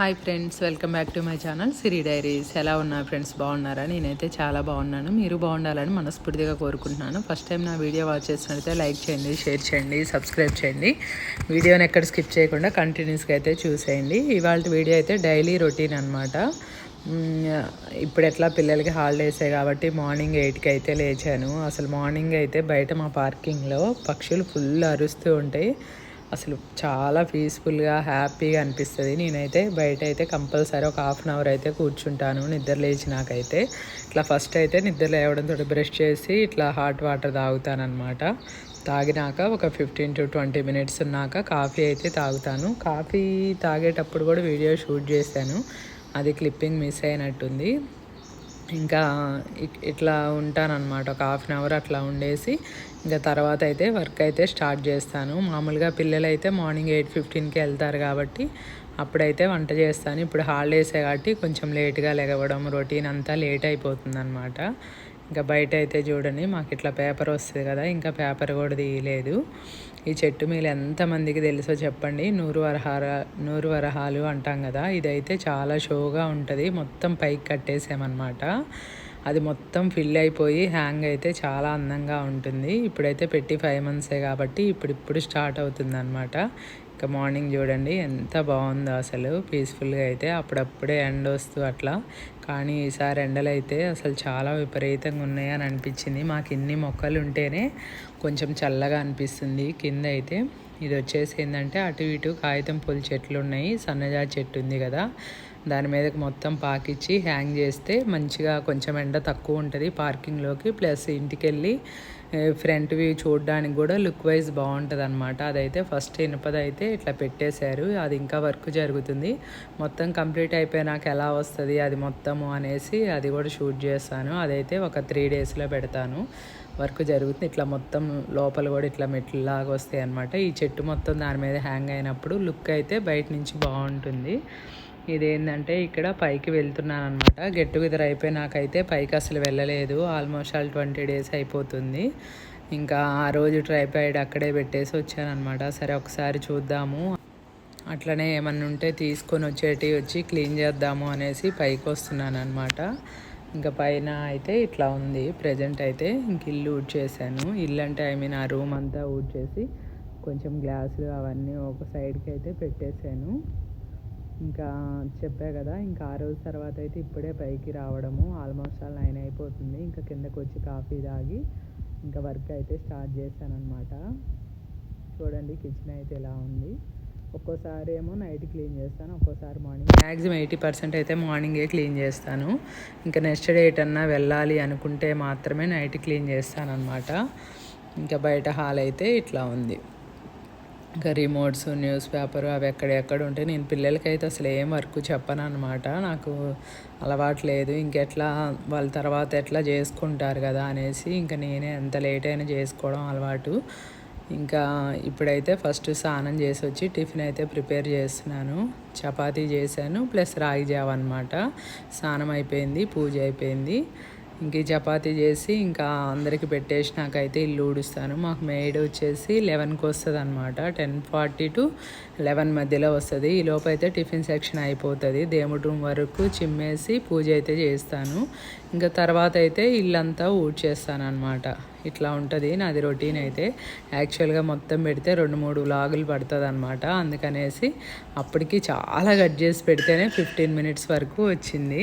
Hi friends welcome back to my channel Siri diaries ఎలా ఉన్నారు friends బాగున్నారా? నేనైతే చాలా బాగున్నాను. మీరు బాగుండాలని మనస్ఫూర్తిగా కోరుకుంటున్నాను. ఫస్ట్ టైం నా వీడియో వాచ్ చేసినట్లయితే లైక్ చేయండి షేర్ చేయండి సబ్స్క్రైబ్ చేయండి. వీడియోని ఎక్కడ స్కిప్ చేయకుండా కంటిన్యూస్గా అయితే చూసేయండి. ఇవాళ వీడియో అయితే డైలీ రొటీన్ అనమాట ఇప్పుడు ఎట్లా పిల్లలకి హాలిడేసే కాబట్టి మార్నింగ్ ఎయిట్కి అయితే లేచాను. అసలు మార్నింగ్ అయితే బయట మా పార్కింగ్లో పక్షులు ఫుల్ అరుస్తూ ఉంటాయి. అసలు చాలా పీస్ఫుల్గా హ్యాపీగా అనిపిస్తుంది. నేనైతే బయట అయితే కంపల్సరీ ఒక హాఫ్ అన్ అవర్ అయితే కూర్చుంటాను నిద్ర లేచినాకైతే ఇట్లా ఫస్ట్ అయితే నిద్ర లేవడంతో బ్రష్ చేసి ఇట్లా హాట్ వాటర్ తాగుతాను అనమాట తాగినాక ఒక ఫిఫ్టీన్ టు ట్వంటీ మినిట్స్ ఉన్నాక కాఫీ అయితే తాగుతాను. కాఫీ తాగేటప్పుడు కూడా వీడియో షూట్ చేశాను. అది క్లిప్పింగ్ మిస్ అయినట్టుంది. ఇంకా ఇట్లా ఉంటానన్నమాట. ఒక హాఫ్ అన్ అవర్ అట్లా ఉండేసి ఇంకా తర్వాత అయితే వర్క్ అయితే స్టార్ట్ చేస్తాను. మామూలుగా పిల్లలు అయితే మార్నింగ్ ఎయిట్ ఫిఫ్టీన్కి వెళ్తారు కాబట్టి అప్పుడైతే వంట చేస్తాను. ఇప్పుడు హాలిడేసే కాబట్టి కొంచెం లేట్గా లెగవడం రొటీన్ అంతా లేట్ అయిపోతుంది అనమాట ఇంకా బయట అయితే చూడండి మాకు ఇట్లా పేపర్ వస్తుంది కదా ఇంకా పేపర్ కూడా తీయలేదు. ఈ చెట్టు మీద ఎంతమందికి తెలుసో చెప్పండి నూరు వరహార నూరు వరహాలు అంటాం కదా ఇదైతే చాలా షోగా ఉంటుంది. మొత్తం పైకి కట్టేసామన్నమాట. అది మొత్తం ఫిల్ అయిపోయి హ్యాంగ్ అయితే చాలా అందంగా ఉంటుంది. ఇప్పుడైతే పెట్టి ఫైవ్ మంత్సే కాబట్టి ఇప్పుడిప్పుడు స్టార్ట్ అవుతుంది అనమాట ఇంకా మార్నింగ్ చూడండి ఎంత బాగుందో అసలు. పీస్ఫుల్గా అయితే అప్పుడప్పుడే ఎండ వస్తూ అట్లా. కానీ ఈసారి ఎండలు అయితే అసలు చాలా విపరీతంగా ఉన్నాయి అని అనిపించింది. మాకు ఇన్ని మొక్కలు ఉంటేనే కొంచెం చల్లగా అనిపిస్తుంది. కింద అయితే ఇది వచ్చేసి ఏంటంటే అటు ఇటు కాగితం పూల చెట్లు ఉన్నాయి. సన్నజాజి చెట్టు ఉంది కదా. దాని మీదకి మొత్తం పాకిచ్చి హ్యాంగ్ చేస్తే మంచిగా కొంచెం ఎండ తక్కువ ఉంటుంది పార్కింగ్లోకి. ప్లస్ ఇంటికి వెళ్ళి ఫ్రంట్ వ్యూ చూడడానికి కూడా లుక్ వైజ్ బాగుంటుంది అనమాట అదైతే ఫస్ట్ ఇనుపదైతే ఇట్లా పెట్టేశారు. అది ఇంకా వర్క్ జరుగుతుంది. మొత్తం కంప్లీట్ అయిపోయినాక ఎలా వస్తుంది అది మొత్తము అనేసి అది కూడా షూట్ చేస్తాను. అదైతే ఒక త్రీ డేస్లో పెడతాను. వర్క్ జరుగుతుంది. ఇట్లా మొత్తం లోపల కూడా ఇట్లా మెట్లులాగా వస్తాయి అనమాట ఈ చెట్టు మొత్తం దాని మీద హ్యాంగ్ అయినప్పుడు లుక్ అయితే బయట నుంచి బాగుంటుంది. ఇదేంటంటే ఇక్కడ పైకి వెళ్తున్నాను అనమాట గెట్ టుగెదర్ అయిపోయినాకైతే పైకి అసలు వెళ్ళలేదు. ఆల్మోస్ట్ ఆల్ ట్వంటీ డేస్ అయిపోతుంది. ఇంకా ఆ రోజు ట్రైపాయిడ్ అక్కడే పెట్టేసి వచ్చానమాట సరే ఒకసారి చూద్దాము. అట్లనే ఏమన్నా ఉంటే తీసుకొని వచ్చేటి వచ్చి క్లీన్ చేద్దాము అనేసి పైకి వస్తున్నాను అనమాట ఇంకా పైన అయితే ఇట్లా ఉంది. ప్రజెంట్ అయితే ఇంక ఇల్లు ఊడ్ చేశాను. ఇల్లు అంటే ఐ మీన్ ఆ రూమ్ అంతా ఊడ్ చేసి కొంచెం గ్లాసులు అవన్నీ ఒక సైడ్కి అయితే పెట్టేశాను. ఇంకా చెప్పా కదా ఇంకా ఆ రోజు తర్వాత అయితే ఇప్పుడే పైకి రావడము ఆల్మోస్ట్ ఆల్ నైన్ అయిపోతుంది. ఇంకా కిందకు వచ్చి కాఫీ తాగి ఇంకా వర్క్ అయితే స్టార్ట్ చేశానమాట చూడండి కిచెన్ అయితే ఎలా ఉంది. ఒక్కోసారి ఏమో నైట్ క్లీన్ చేస్తాను ఒక్కోసారి మార్నింగ్ మ్యాక్సిమం ఎయిటీ పర్సెంట్ అయితే మార్నింగే క్లీన్ చేస్తాను. ఇంకా నెక్స్ట్ డే ఎటన్నా వెళ్ళాలి అనుకుంటే మాత్రమే నైట్ క్లీన్ చేస్తాను అనమాట ఇంకా బయట హాల్ అయితే ఇట్లా ఉంది. ఇంకా రిమోట్స్ న్యూస్ పేపర్ అవి ఎక్కడెక్కడ ఉంటే నేను పిల్లలకైతే అసలు ఏం వర్క్ చెప్పను అనమాట నాకు అలవాటు లేదు. ఇంకెట్లా వాళ్ళ తర్వాత ఎట్లా చేసుకుంటారు కదా అనేసి ఇంకా నేనే ఎంత లేట్ అయినా చేసుకోవడం అలవాటు. ఇంకా ఇప్పుడైతే ఫస్ట్ స్నానం చేసి వచ్చి టిఫిన్ అయితే ప్రిపేర్ చేస్తున్నాను. చపాతీ చేశాను. ప్లస్ రాగి జావ అనమాట స్నానం అయిపోయింది పూజ అయిపోయింది. ఇంక చపాతీ చేసి ఇంకా అందరికి పెట్టేసినాకైతే ఇల్లు ఊడుస్తాను. మాకు మెయిడ్ వచ్చేసి లెవెన్కి వస్తుంది అనమాట టెన్ ఫార్టీ టు లెవెన్ మధ్యలో వస్తుంది. ఈ లోపైతే అయితే టిఫిన్ సెక్షన్ అయిపోతుంది. దేవుడి రూమ్ వరకు చిమ్మేసి పూజ అయితే చేస్తాను. ఇంకా తర్వాత అయితే ఇల్లంతా ఊడ్చేస్తాను అనమాట ఇట్లా ఉంటుంది నాది రొటీన్ అయితే. యాక్చువల్గా మొత్తం పెడితే రెండు మూడు లాగులు పడుతుంది అనమాట అందుకనేసి అప్పటికి చాలా కట్ చేసి పెడితేనే ఫిఫ్టీన్ మినిట్స్ వరకు వచ్చింది.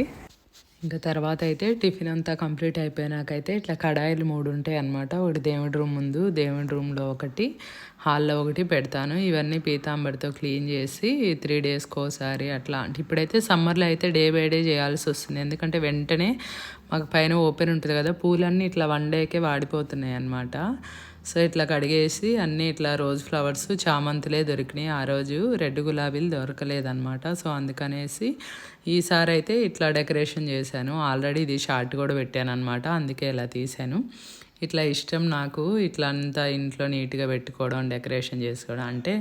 ఇంకా తర్వాత అయితే టిఫిన్ అంతా కంప్లీట్ అయిపోయినాకైతే ఇట్లా కడాయిలు మూడు ఉంటాయి అనమాట ఒకటి దేవుడి రూమ్ ముందు దేవుడి రూమ్లో ఒకటి హాల్లో ఒకటి పెడతాను. ఇవన్నీ పీతాంబరితో క్లీన్ చేసి త్రీ డేస్కి ఒకసారి అట్లా. ఇప్పుడైతే సమ్మర్లో అయితే డే బై డే చేయాల్సి వస్తుంది. ఎందుకంటే వెంటనే మాకు పైన ఓపెన్ ఉంటుంది కదా పూలన్నీ ఇట్లా వన్ డేకే వాడిపోతున్నాయి అనమాట సో ఇట్లా కడిగేసి అన్నీ ఇట్లా రోజ్ ఫ్లవర్స్ చామంతులే దొరికినాయి. ఆ రోజు రెడ్ గులాబీలు దొరకలేదన్నమాట. సో అందుకనేసి ఈసారి అయితే ఇట్లా డెకరేషన్ చేశాను. ఆల్రెడీ ఇది షార్ట్ కూడా పెట్టాను అనమాట అందుకే ఇలా తీశాను. ఇట్లా ఇష్టం నాకు ఇట్లా అంతా ఇంట్లో నీట్గా పెట్టుకోవడం డెకరేషన్ చేసుకోవడం అంటే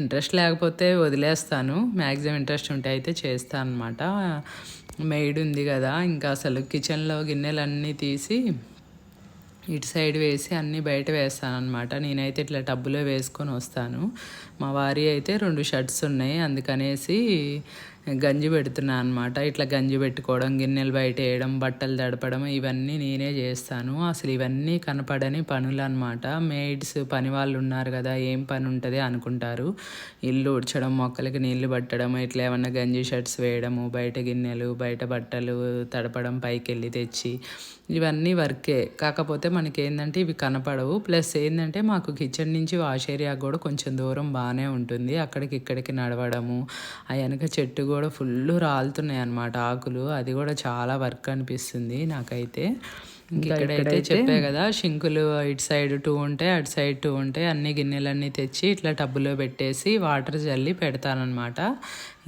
ఇంట్రెస్ట్ లేకపోతే వదిలేస్తాను. మ్యాక్సిమం ఇంట్రెస్ట్ ఉంటే అయితే చేస్తాను అనమాట మెయిడ్ ఉంది కదా ఇంకా అసలు కిచెన్లో గిన్నెలన్నీ తీసి ఇటు సైడ్ వేసి అన్నీ బయట వేస్తాను అనమాట నేనైతే ఇట్లా టబ్బులో వేసుకొని వస్తాను. మా వారి అయితే రెండు షర్ట్స్ ఉన్నాయి అందుకనేసి గంజి పెడుతున్నాను అనమాట ఇట్లా గంజి పెట్టుకోవడం గిన్నెలు బయట వేయడం బట్టలు తడపడం ఇవన్నీ నేనే చేస్తాను. అసలు ఇవన్నీ కనపడని పనులు అనమాట మేడ్స్ పని వాళ్ళు ఉన్నారు కదా ఏం పని ఉంటుంది అనుకుంటారు. ఇల్లు ఉడ్చడం మొక్కలకి నీళ్ళు పట్టడం ఇట్లా ఏమన్నా గంజి షర్ట్స్ వేయడము బయట గిన్నెలు బయట బట్టలు తడపడం పైకి వెళ్ళి తెచ్చి ఇవన్నీ వర్కే. కాకపోతే మనకి ఏంటంటే ఇవి కనపడవు. ప్లస్ ఏంటంటే మాకు కిచెన్ నుంచి వాష్ ఏరియా కూడా కొంచెం దూరం బాగానే ఉంటుంది. అక్కడికి ఇక్కడికి నడవడము ఆ వెనక చెట్టు కూడా ఫుల్ రాలుతున్నాయి అన్నమాట ఆకులు. అది కూడా చాలా వర్క్ అనిపిస్తుంది నాకైతే. ఇంకా ఇక్కడైతే చెప్పే కదా షింకులు ఇటు సైడ్ టూ ఉంటాయి అటు సైడ్ టూ ఉంటాయి. అన్ని గిన్నెలన్నీ తెచ్చి ఇట్లా టబ్బులో పెట్టేసి వాటర్ చల్లి పెడతానమాట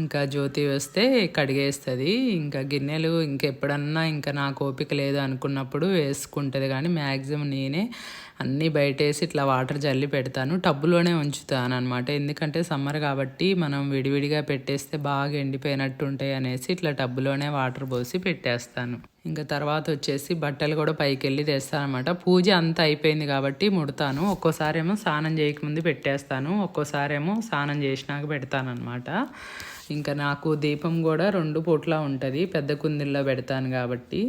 ఇంకా జ్యోతి వస్తే కడిగేస్తుంది. ఇంకా గిన్నెలు ఇంకెప్పుడన్నా ఇంకా నాకు ఓపిక లేదు అనుకున్నప్పుడు వేసుకుంటుంది. కానీ మ్యాక్సిమం నేనే అన్నీ బయటేసి ఇట్లా వాటర్ జల్లి పెడతాను. టబ్బులోనే ఉంచుతాను అనమాట ఎందుకంటే సమ్మర్ కాబట్టి మనం విడివిడిగా పెట్టేస్తే బాగా ఎండిపోయినట్టు ఉంటాయి అనేసి ఇట్లా టబ్బులోనే వాటర్ పోసి పెట్టేస్తాను. ఇంకా తర్వాత వచ్చేసి బట్టలు కూడా పైకి వెళ్ళి తెస్తాను అనమాట పూజ అంతా అయిపోయింది కాబట్టి ముడతాను. ఒక్కోసారేమో స్నానం చేయకముందు పెట్టేస్తాను. ఒక్కోసారేమో స్నానం చేసినాక పెడతానమాట ఇంకా నాకు దీపం కూడా రెండు పూట్ల ఉంటుంది. పెద్ద కుందిల్లో పెడతాను కాబట్టి.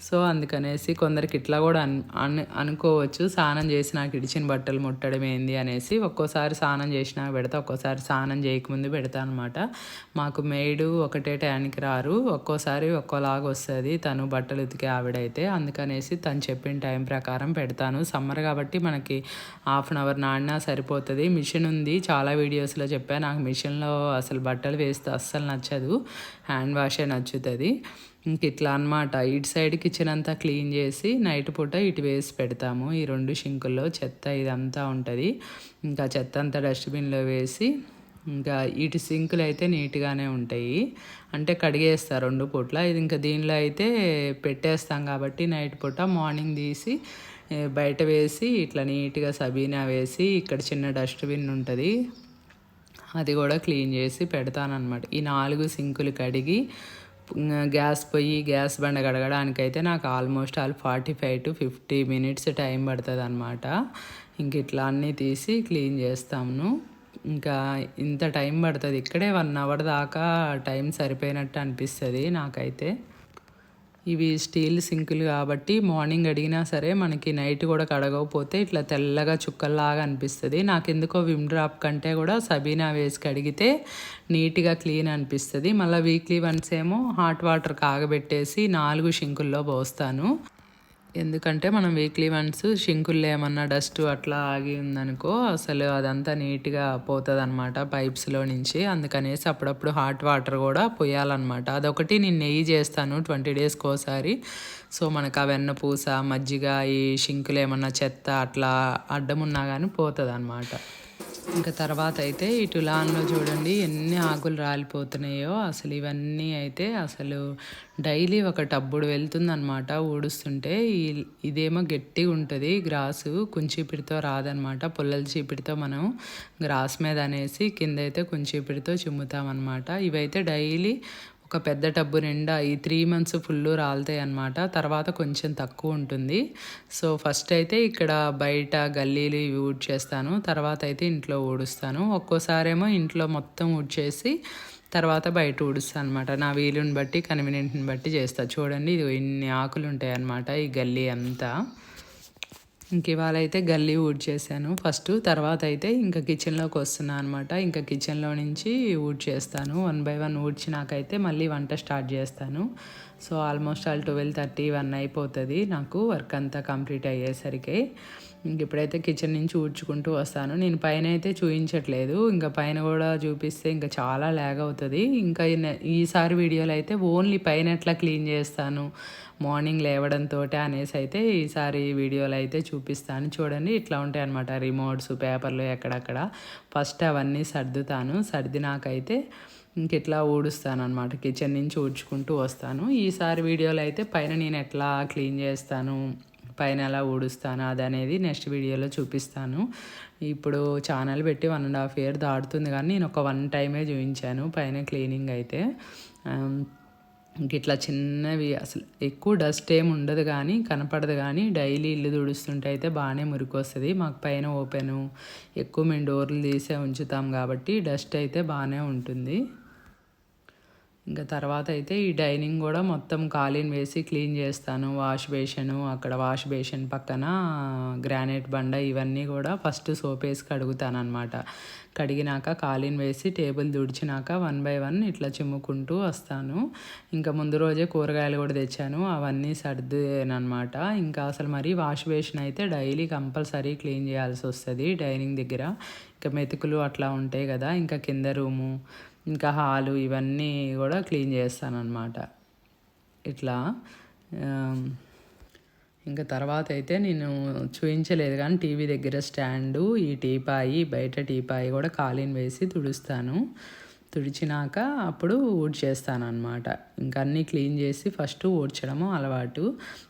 సో అందుకనేసి కొందరికి ఇట్లా కూడా అన్ అను అనుకోవచ్చు స్నానం చేసి నాకు ఇడిచిన బట్టలు ముట్టడం ఏంది? అనేసి ఒక్కోసారి స్నానం చేసినా పెడతా ఒక్కోసారి స్నానం చేయకముందు పెడతా అనమాట మాకు మేడు ఒకటే టయానికి రారు. ఒక్కోసారి ఒక్కోలాగా వస్తుంది తను బట్టలు ఉతికే ఆవిడైతే. అందుకనేసి తను చెప్పిన టైం ప్రకారం పెడతాను. సమ్మర్ కాబట్టి మనకి హాఫ్ అన్ అవర్ నాడినా సరిపోతుంది. మిషన్ ఉంది. చాలా వీడియోస్లో చెప్పాను నాకు మిషన్లో అసలు బట్టలు వేస్తే అస్సలు నచ్చదు. హ్యాండ్ వాషే నచ్చుతుంది. ఇంక ఇట్లా అనమాట. ఇటు సైడ్ కిచెన్ అంతా క్లీన్ చేసి నైట్ పూట ఇటు వేసి పెడతాము. ఈ రెండు షింకుల్లో చెత్త ఇదంతా ఉంటుంది. ఇంకా చెత్త అంతా డస్ట్బిన్లో వేసి ఇంకా ఇటు సింకులు అయితే నీట్గానే ఉంటాయి. అంటే కడిగేస్తారు రెండు పూట్ల. ఇది ఇంకా దీనిలో అయితే పెట్టేస్తాం కాబట్టి నైట్ పూట మార్నింగ్ తీసి బయట వేసి ఇట్లా నీట్గా సబీనా వేసి ఇక్కడ చిన్న డస్ట్బిన్ ఉంటుంది. అది కూడా క్లీన్ చేసి పెడతానమాట ఈ నాలుగు సింకులు కడిగి గ్యాస్ పొయ్యి గ్యాస్ బండ కడగడానికైతే నాకు almost all forty five to fifty minutes time పడుతుంది అనమాట ఇంక ఇట్లా అన్నీ తీసి క్లీన్ చేస్తాము ఇంకా ఇంత టైం పడుతుంది. ఇక్కడే వన్ అవర్ దాకా టైం సరిపోయినట్టు అనిపిస్తుంది నాకైతే. ఇవి స్టీల్ సింకులు కాబట్టి మార్నింగ్ అడిగినా సరే మనకి నైట్ కూడా కడగకపోతే ఇట్లా తెల్లగా చుక్కల్లాగా అనిపిస్తుంది. నాకు ఎందుకో విమ్ డ్రాప్ కంటే కూడా సబీనా వేసి కడిగితే నీట్గా క్లీన్ అనిపిస్తుంది. మళ్ళీ వీక్లీ వన్స్ ఏమో హాట్ వాటర్ కాగబెట్టేసి నాలుగు షింకుల్లో పోస్తాను. ఎందుకంటే మనం వీక్లీ వన్స్ షింకుల్లో ఏమన్నా డస్ట్ అట్లా ఆగి ఉందనుకో అసలు అదంతా నీట్గా పోతుంది అనమాట పైప్స్లో నుంచి. అందుకనేసి అప్పుడప్పుడు హాట్ వాటర్ కూడా పోయాలన్నమాట. అదొకటి నేను నెయ్యి చేస్తాను ట్వంటీ డేస్కి ఒకసారి సో మనకు ఆ వెన్న పూస మజ్జిగ ఈ షింకులు ఏమన్నా చెత్త అట్లా అడ్డం ఉన్నా కానీ పోతుంది అనమాట ఇంకా తర్వాత అయితే ఇటు లాన్లో చూడండి ఎన్ని ఆకులు రాలిపోతున్నాయో. అసలు ఇవన్నీ అయితే అసలు డైలీ ఒక టబ్బుడు వెళ్తుందనమాట ఊడుస్తుంటే. ఇదేమో గట్టిగా ఉంటుంది గ్రాసు కుంచీపిడితో రాదనమాట పుల్లల చీపిడితో మనం గ్రాస్ మీద అనేసి కింద అయితే కుంచీపిడితో చిమ్ముతామన్నమాట. ఇవైతే డైలీ ఒక పెద్ద టబ్బు నిండా ఈ త్రీ మంత్స్ ఫుల్ రాలుతాయి అనమాట తర్వాత కొంచెం తక్కువ ఉంటుంది. సో ఫస్ట్ అయితే ఇక్కడ బయట గల్లీలు ఇవి ఊడ్చేస్తాను తర్వాత అయితే ఇంట్లో ఊడుస్తాను. ఒక్కోసారేమో ఇంట్లో మొత్తం ఊడ్చేసి తర్వాత బయట ఊడుస్తాను అనమాట నా వీలుని బట్టి కన్వీనియంట్ని బట్టి చేస్తాను చూడండి ఇది ఇన్ని ఆకులు ఉంటాయి అన్నమాట ఈ గల్లీ అంతా. ఇంక ఇవాళ అయితే గల్లీ ఊడ్ చేశాను. ఫస్ట్ తర్వాత అయితే ఇంకా కిచెన్లోకి వస్తున్నాను అనమాట ఇంకా కిచెన్లో నుంచి ఊడ్ చేస్తాను. వన్ బై వన్ ఊడ్చినాకైతే మళ్ళీ వంట స్టార్ట్ చేస్తాను. So almost all twelve thirty one అయిపోతుంది నాకు వర్క్ అంతా కంప్లీట్ అయ్యేసరికి. ఇంక ఇప్పుడైతే కిచెన్ నుంచి ఊడ్చుకుంటూ వస్తాను నేను పైన అయితే చూపించట్లేదు ఇంకా పైన కూడా చూపిస్తే ఇంకా చాలా ల్యాగ్ అవుతుంది. ఇంకా ఈసారి వీడియోలో అయితే ఓన్లీ పైన ఎట్లా క్లీన్ చేస్తాను మార్నింగ్ లేవడంతో అనేసి అయితే ఈసారి వీడియోలో అయితే చూపిస్తాను. చూడండి ఇట్లా ఉంటాయి అనమాట రిమోట్స్ పేపర్లు ఎక్కడక్కడ. ఫస్ట్ అవన్నీ సర్దుతాను. సర్దినాకైతే ఇంక ఇట్లా ఊడుస్తాను అనమాట కిచెన్ నుంచి ఊడ్చుకుంటూ వస్తాను. ఈసారి వీడియోలో అయితే పైన నేను ఎట్లా క్లీన్ చేస్తాను పైన ఎలా ఊడుస్తాను? అది అనేది నెక్స్ట్ వీడియోలో చూపిస్తాను. ఇప్పుడు ఛానల్ పెట్టి వన్ అండ్ హాఫ్ ఇయర్ దాటుతుంది కానీ నేను ఒక వన్ టైమే చూపించాను పైన క్లీనింగ్ అయితే. ఇంక ఇట్లా చిన్నవి అసలు ఎక్కువ డస్ట్ ఏమి ఉండదు కానీ కనపడదు కానీ డైలీ ఇల్లు తుడుస్తుంటే అయితే బాగానే మురికి వస్తుంది మాకు పైన ఓపెను ఎక్కువ మేము డోర్లు తీసే ఉంచుతాం కాబట్టి డస్ట్ అయితే బాగానే ఉంటుంది. ఇంకా తర్వాత అయితే ఈ డైనింగ్ కూడా మొత్తం కాలిన్ వేసి క్లీన్ చేస్తాను. వాష్ బేషను అక్కడ వాష్ బేషన్ పక్కన గ్రానైట్ బండ ఇవన్నీ కూడా ఫస్ట్ సోప్ వేసి కడుగుతాను అనమాట కడిగినాక కాలిన్ వేసి టేబుల్ దుడిచినాక వన్ బై వన్ ఇట్లా చిమ్ముకుంటూ వస్తాను. ఇంకా ముందు రోజే కూరగాయలు కూడా తెచ్చాను. అవన్నీ సర్దేనమాట ఇంకా అసలు మరి వాష్ బేషన్ అయితే డైలీ కంపల్సరీ క్లీన్ చేయాల్సి వస్తుంది డైనింగ్ దగ్గర. ఇంకా మెతుకులు అట్లా ఉంటాయి కదా ఇంకా కింద రూము ఇంకా హాలు ఇవన్నీ కూడా క్లీన్ చేస్తాను అనమాట ఇట్లా ఇంకా తర్వాత అయితే నేను చూపించలేదు కానీ టీవీ దగ్గర స్టాండు ఈ టీపాయి బయట టీపాయి కూడా కాలిని వేసి తుడుస్తాను. తుడిచినాక అప్పుడు ఊడ్చేస్తాను అనమాట ఇంకా అన్నీ క్లీన్ చేసి ఫస్ట్ ఊడ్చడము అలవాటు.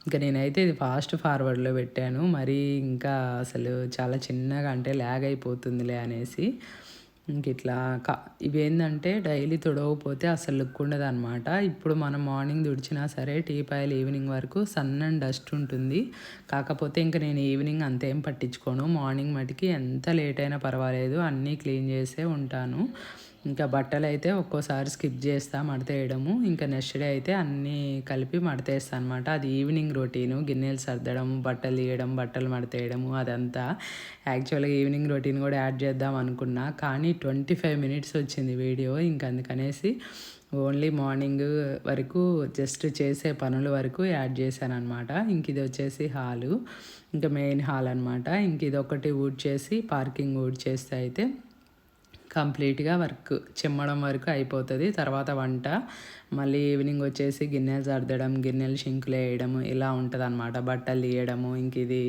ఇంకా నేనైతే ఇది ఫాస్ట్ ఫార్వర్డ్లో పెట్టాను. మరి ఇంకా అసలు చాలా చిన్నగా అంటే ల్యాగ్ అయిపోతుందిలే అనేసి. ఇంక ఇట్లా కా ఇవేంటంటే డైలీ తుడవకపోతే అసలు లుక్ ఉండదు అనమాట ఇప్పుడు మనం మార్నింగ్ తుడిచినా సరే టీ పాయలు ఈవినింగ్ వరకు సన్ అండ్ డస్ట్ ఉంటుంది. కాకపోతే ఇంకా నేను ఈవినింగ్ అంతేం పట్టించుకోను. మార్నింగ్ మటుకి ఎంత లేట్ అయినా పర్వాలేదు. అన్నీ క్లీన్ చేసే ఉంటాను. ఇంకా బట్టలు అయితే ఒక్కోసారి స్కిప్ చేస్తా మడతేయడము ఇంకా నెక్స్ట్ డే అయితే అన్నీ కలిపి మడతేస్తాను అనమాట అది ఈవినింగ్ రొటీను గిన్నెలు సర్దడం బట్టలు తీయడం బట్టలు మడతేయడము అదంతా. యాక్చువల్గా ఈవినింగ్ రొటీన్ కూడా యాడ్ చేద్దాం అనుకున్నా. కానీ ట్వంటీ ఫైవ్ మినిట్స్ వచ్చింది వీడియో. ఇంక అందుకనేసి ఓన్లీ మార్నింగ్ వరకు జస్ట్ చేసే పనుల వరకు యాడ్ చేశాను అనమాట ఇంక ఇది వచ్చేసి హాలు. ఇంకా మెయిన్ హాల్ అనమాట ఇంక ఇది ఒకటి ఊడ్ చేసి పార్కింగ్ ఊడ్ చేస్తే అయితే కంప్లీట్గా వర్క్ చిమ్మడం వరకు అయిపోతుంది. తర్వాత వంట. మళ్ళీ ఈవినింగ్ వచ్చేసి గిన్నెలు సర్దడం గిన్నెలు షింకులు వేయడం ఇలా ఉంటుంది అనమాట బట్టలు తీయడము ఇంక ఇది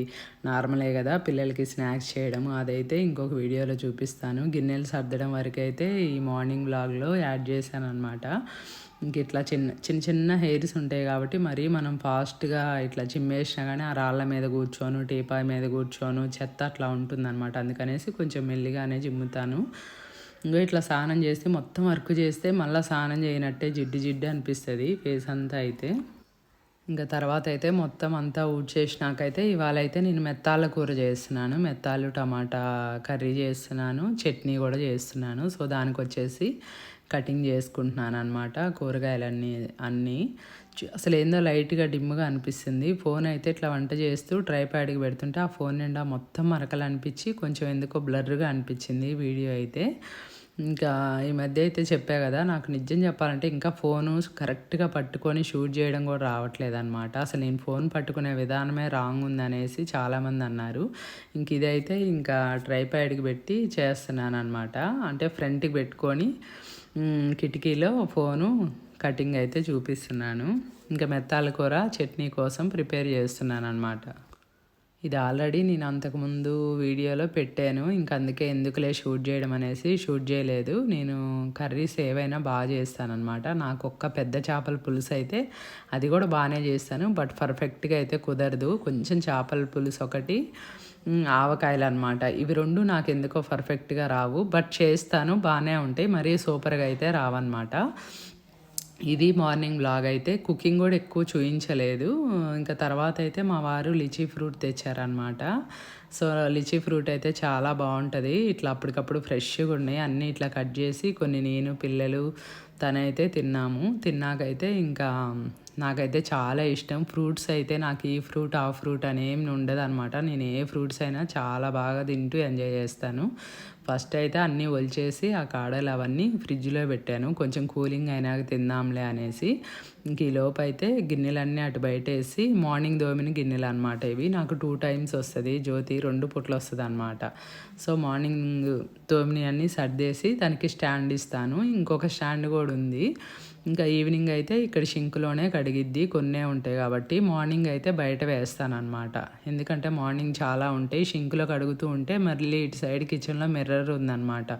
నార్మలే కదా. పిల్లలకి స్నాక్స్ చేయడము అదైతే ఇంకొక వీడియోలో చూపిస్తాను. గిన్నెలు సర్దడం వరకు అయితే ఈ మార్నింగ్ బ్లాగ్లో యాడ్ చేశాను అనమాట ఇంక ఇట్లా చిన్న చిన్న చిన్న హెయిర్స్ ఉంటాయి కాబట్టి మరీ మనం ఫాస్ట్గా ఇట్లా చిమ్మేసినా కానీ ఆ రాళ్ళ మీద కూర్చోను టీపాయ్ మీద కూర్చోను చెత్త అట్లా ఉంటుందన్నమాట. అందుకనేసి కొంచెం మెల్లిగానే చిమ్ముతాను ఇంకా ఇట్లా స్నానం చేస్తే మొత్తం వర్క్ చేస్తే మళ్ళీ స్నానం చేయనట్టే జిడ్డు జిడ్డు అనిపిస్తుంది ఫేస్ అంతా అయితే. ఇంకా తర్వాత అయితే మొత్తం అంతా ఊడ్చేసినాకైతే ఇవాళ అయితే నేను మెత్తాల కూర చేస్తున్నాను. మెత్తాలు టమాటా కర్రీ చేస్తున్నాను. చట్నీ కూడా చేస్తున్నాను. సో దానికి వచ్చేసి కటింగ్ చేసుకుంటున్నాను అనమాట కూరగాయలన్నీ అన్నీ. అసలు ఏందో లైట్గా డిమ్గా అనిపిస్తుంది. ఫోన్ అయితే ఇట్లా వంట చేస్తూ ట్రై ప్యాడ్కి పెడుతుంటే ఆ ఫోన్ నిండా మొత్తం మరకలు అనిపించి కొంచెం ఎందుకో బ్లర్గా అనిపించింది వీడియో అయితే. ఇంకా ఈ మధ్య అయితే చెప్పా కదా నాకు నిజం చెప్పాలంటే ఇంకా ఫోను కరెక్ట్గా పట్టుకొని షూట్ చేయడం కూడా రావట్లేదు అనమాట అసలు నేను ఫోన్ పట్టుకునే విధానమే రాంగ్ ఉందనేసి చాలామంది అన్నారు. ఇంక ఇదైతే ఇంకా ట్రైప్యాడ్కి పెట్టి చేస్తున్నాను అనమాట అంటే ఫ్రంట్కి పెట్టుకొని కిటికీలో ఫోను కటింగ్ అయితే చూపిస్తున్నాను. ఇంకా మెత్తాల కూర చట్నీ కోసం ప్రిపేర్ చేస్తున్నాను అనమాట ఇది ఆల్రెడీ నేను అంతకుముందు వీడియోలో పెట్టాను. ఇంక అందుకే ఎందుకులే షూట్ చేయడం అనేసి షూట్ చేయలేదు. నేను కర్రీస్ ఏవైనా బాగా చేస్తానమాట నాకు ఒక్క పెద్ద చేపల పులుసు అయితే అది కూడా బాగానే చేస్తాను. బట్ పర్ఫెక్ట్గా అయితే కుదరదు. కొంచెం చేపల పులుసు ఒకటి ఆవకాయలు అనమాట ఇవి రెండు నాకు ఎందుకో పర్ఫెక్ట్గా రావు. బట్ చేస్తాను. బాగానే ఉంటాయి. మరీ సూపర్గా అయితే రావన్నమాట. ఇది మార్నింగ్ బ్లాగ్ అయితే కుకింగ్ కూడా ఎక్కువ చూయించలేదు. ఇంకా తర్వాత అయితే మా వారు లిచీ ఫ్రూట్ తెచ్చారనమాట సో లిచీ ఫ్రూట్ అయితే చాలా బాగుంటుంది. ఇట్లా అప్పటికప్పుడు ఫ్రెష్గా ఉన్నాయి. అన్నీ ఇట్లా కట్ చేసి కొన్ని నేను పిల్లలు తనైతే తిన్నాము. తిన్నాకైతే ఇంకా నాకైతే చాలా ఇష్టం. ఫ్రూట్స్ అయితే నాకు ఈ ఫ్రూట్ ఆ ఫ్రూట్ అని ఏమి ఉండదు అనమాట నేను ఏ ఫ్రూట్స్ అయినా చాలా బాగా తింటూ ఎంజాయ్ చేస్తాను. ఫస్ట్ అయితే అన్నీ ఒలిచేసి ఆ కాడలు అవన్నీ ఫ్రిడ్జ్లో పెట్టాను. కొంచెం కూలింగ్ అయినాక తిందాంలే అనేసి. ఇంక ఈ లోపైతే అయితే గిన్నెలన్నీ అటు బయట వేసి మార్నింగ్ దోమిన గిన్నెలు అనమాట ఇవి. నాకు టూ టైమ్స్ వస్తుంది. జ్యోతి రెండు పుట్లు వస్తుంది అనమాట సో మార్నింగ్ దోమిని అన్నీ సర్దేసి దానికి స్టాండ్ ఇస్తాను. ఇంకొక స్టాండ్ కూడా ఉంది. ఇంకా ఈవినింగ్ అయితే ఇక్కడ షింక్లోనే కడిగిద్ది. కొన్నే ఉంటాయి కాబట్టి మార్నింగ్ అయితే బయట వేస్తాను ఎందుకంటే మార్నింగ్ చాలా ఉంటాయి. షింక్లో కడుగుతూ ఉంటే మళ్ళీ ఇటు సైడ్ కిచెన్లో మిర్రర్ ఉందన్నమాట.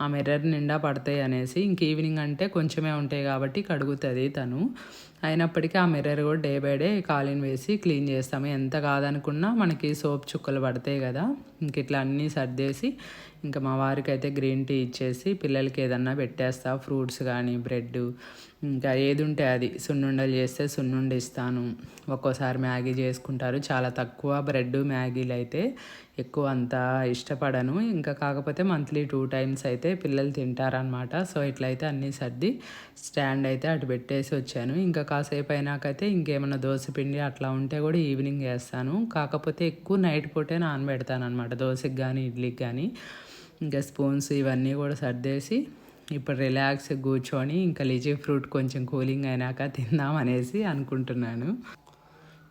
ఆ మిర్రర్ నిండా పడతాయి అనేసి ఇంక ఈవినింగ్ అంటే కొంచెమే ఉంటాయి కాబట్టి కడుగుతుంది తను. అయినప్పటికీ ఆ మిర్రర్ కూడా డే బై డే కాలిన్ వేసి క్లీన్ చేస్తాము. ఎంత కాదనుకున్నా మనకి సోప్ చుక్కలు పడతాయి కదా. ఇంక ఇట్లా అన్నీ సర్దేసి ఇంకా మా వారికి అయితే గ్రీన్ టీ ఇచ్చేసి పిల్లలకి ఏదన్నా పెట్టేస్తా. ఫ్రూట్స్ కానీ బ్రెడ్ ఇంకా ఏది ఉంటే అది. సున్నుండలు చేస్తే సున్నుండ ఇస్తాను. ఒక్కోసారి మ్యాగీ చేసుకుంటారు. చాలా తక్కువ బ్రెడ్ మ్యాగీలు అయితే ఎక్కువ అంత ఇష్టపడను. ఇంకా కాకపోతే మంత్లీ టూ టైమ్స్ అయితే పిల్లలు తింటారనమాట సో ఇట్లయితే అన్నీ సర్ది స్టాండ్ అయితే అటు పెట్టేసి వచ్చాను. ఇంకా కాసేపు అయినాకైతే ఇంకేమైనా దోశ పిండి అట్లా ఉంటే కూడా ఈవినింగ్ వేస్తాను కాకపోతే ఎక్కువ నైట్ పూటే నానబెడతాను అనమాట దోశకి కానీ ఇడ్లీకి కానీ ఇంకా స్పూన్స్ ఇవన్నీ కూడా సర్దేసి ఇప్పుడు రిలాక్స్ కూర్చొని ఇంకా లిచీ ఫ్రూట్ కొంచెం కూలింగ్ అయినాక తిందాం అనేసి అనుకుంటున్నాను.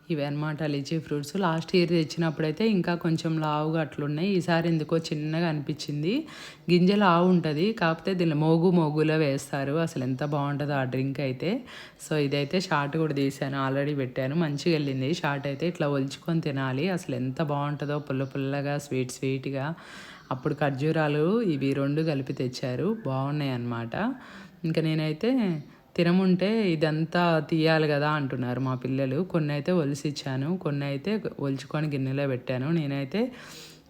ఇవి అనమాట లిచీ ఫ్రూట్స్. లాస్ట్ ఇయర్ తెచ్చినప్పుడైతే ఇంకా కొంచెం లావుగా అట్లున్నాయి. ఈసారి ఎందుకో చిన్నగా అనిపించింది. గింజ లావు ఉంటుంది. కాకపోతే దీనిలో మోగు మోగులో వేస్తారు. అసలు ఎంత బాగుంటుందో ఆ డ్రింక్ అయితే. సో ఇదైతే షార్ట్ కూడా తీసాను ఆల్రెడీ పెట్టాను. మంచిగా వెళ్ళింది. షార్ట్ అయితే ఇట్లా ఒలుచుకొని తినాలి. అసలు ఎంత బాగుంటుందో పుల్ల పుల్లగా స్వీట్ స్వీట్గా. అప్పుడు ఖర్జూరాలు ఇవి రెండు కలిపి తెచ్చారు. బాగున్నాయి అన్నమాట. ఇంకా నేనైతే తినముంటే ఇదంతా తీయాలి కదా అంటున్నారు మా పిల్లలు. కొన్ని అయితే ఒలిసి ఇచ్చాను కొన్ని అయితే ఒలుచుకొని గిన్నెలో పెట్టాను. నేనైతే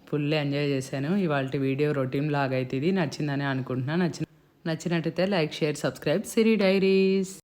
ఫుల్ ఎంజాయ్ చేశాను. ఇవాళ వీడియో రొటీన్ లాగా అయితే ఇది. నచ్చిందని అనుకుంటున్నాను నచ్చిన నచ్చినట్టయితే like share subscribe. Siri diaries.